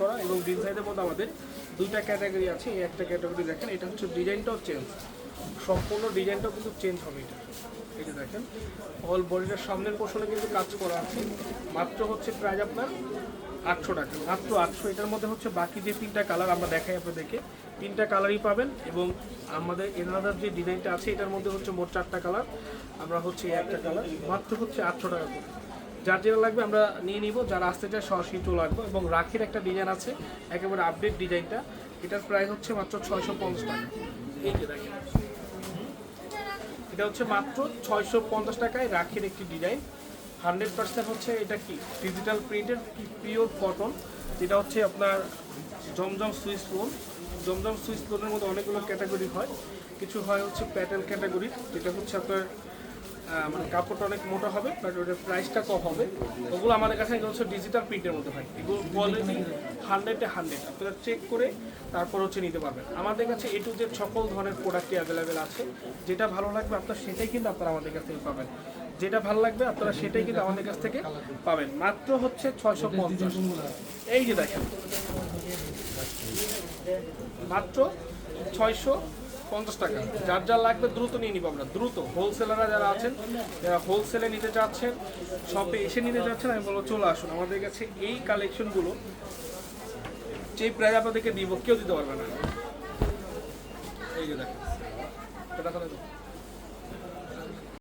করা এবং বিল সাইজের মধ্যে আমাদের দুইটা ক্যাটাগরি আছে। এই একটা ক্যাটাগরি দেখেন, এটা হচ্ছে ডিজাইনটাও চেঞ্জ সম্পূর্ণ ডিজাইনটাও কিন্তু চেঞ্জ হবে এটা। যে দেখেন অল বডিটার সামনের পোর্শনে কিন্তু কাজ করা আছে। মাত্র হচ্ছে প্রাইস আপনার আটশো টাকা। মাত্র আটশো। এটার মধ্যে হচ্ছে বাকি যে তিনটা কালার আমরা দেখাই আপনাদেরকে, তিনটা কালারই পাবেন এবং আমাদের এনাদার যে ডিজাইনটা আছে, এটার মধ্যে হচ্ছে মোট চারটা কালার আমরা হচ্ছে একটা কালার মাত্র হচ্ছে আটশো টাকা করে। যার যেটা লাগবে আমরা নিয়ে নিব, যারা আসতে চায় সরাসরি চলে আসব। এবং রাখির একটা ডিজাইন আছে, একেবারে আপডেট ডিজাইনটা এটার প্রাইস হচ্ছে মাত্র ছয়শো পঞ্চাশ টাকা। এই এটা হচ্ছে মাত্র ছয়শো পঞ্চাশ টাকায় রাখির একটি ডিজাইন হান্ড্রেড পার্সেন্ট হচ্ছে এটা কি? ডিজিটাল প্রিন্টের পিওর কটন যেটা হচ্ছে আপনার Zamzam switch loan Zamzam switch লোনের মধ্যে অনেকগুলো ক্যাটাগরি হয়। কিছু হয় হচ্ছে প্যাটেল ক্যাটাগরি যেটা হচ্ছে আপনার মানে কাপড়টা অনেক মোটা হবে বাট ওটার প্রাইসটা কম হবে। ওগুলো আমাদের কাছে হচ্ছে ডিজিটাল প্রিন্টের মধ্যে হয়। এগুলো কোয়ালিটি হান্ড্রেডে হান্ড্রেড আপনারা চেক করে তারপর হচ্ছে নিতে পারবেন। আমাদের কাছে এ টু জেড সকল ধরনের প্রোডাক্টই অ্যাভেলেবেল আছে। যেটা ভালো লাগবে আপনার সেটাই কিন্তু আপনারা আমাদের কাছ থেকে পাবেন। যেটা ভালো লাগবে আপনারা সেটাই কিন্তু আমাদের কাছ থেকে পাবেন। মাত্র হচ্ছে ছয়শো পঞ্চাশ। এই যে দেখেন। মাত্র ছয়শো পঞ্চাশ টাকা। যার যার লাগবে দ্রুত নিয়ে নিব আমরা। দ্রুত। হোলসেলাররা যারা আছেন, যারা হোলসেলে নিতে চাচ্ছেন শপে এসে নিতে চাচ্ছেন, আমি বলব, চলে আসুন। আমাদের কাছে এই কালেকশনগুলো যে প্রাইজ আপনাদেরকে দিব, কেউ দিতে পারবে না। এই যে দেখেন।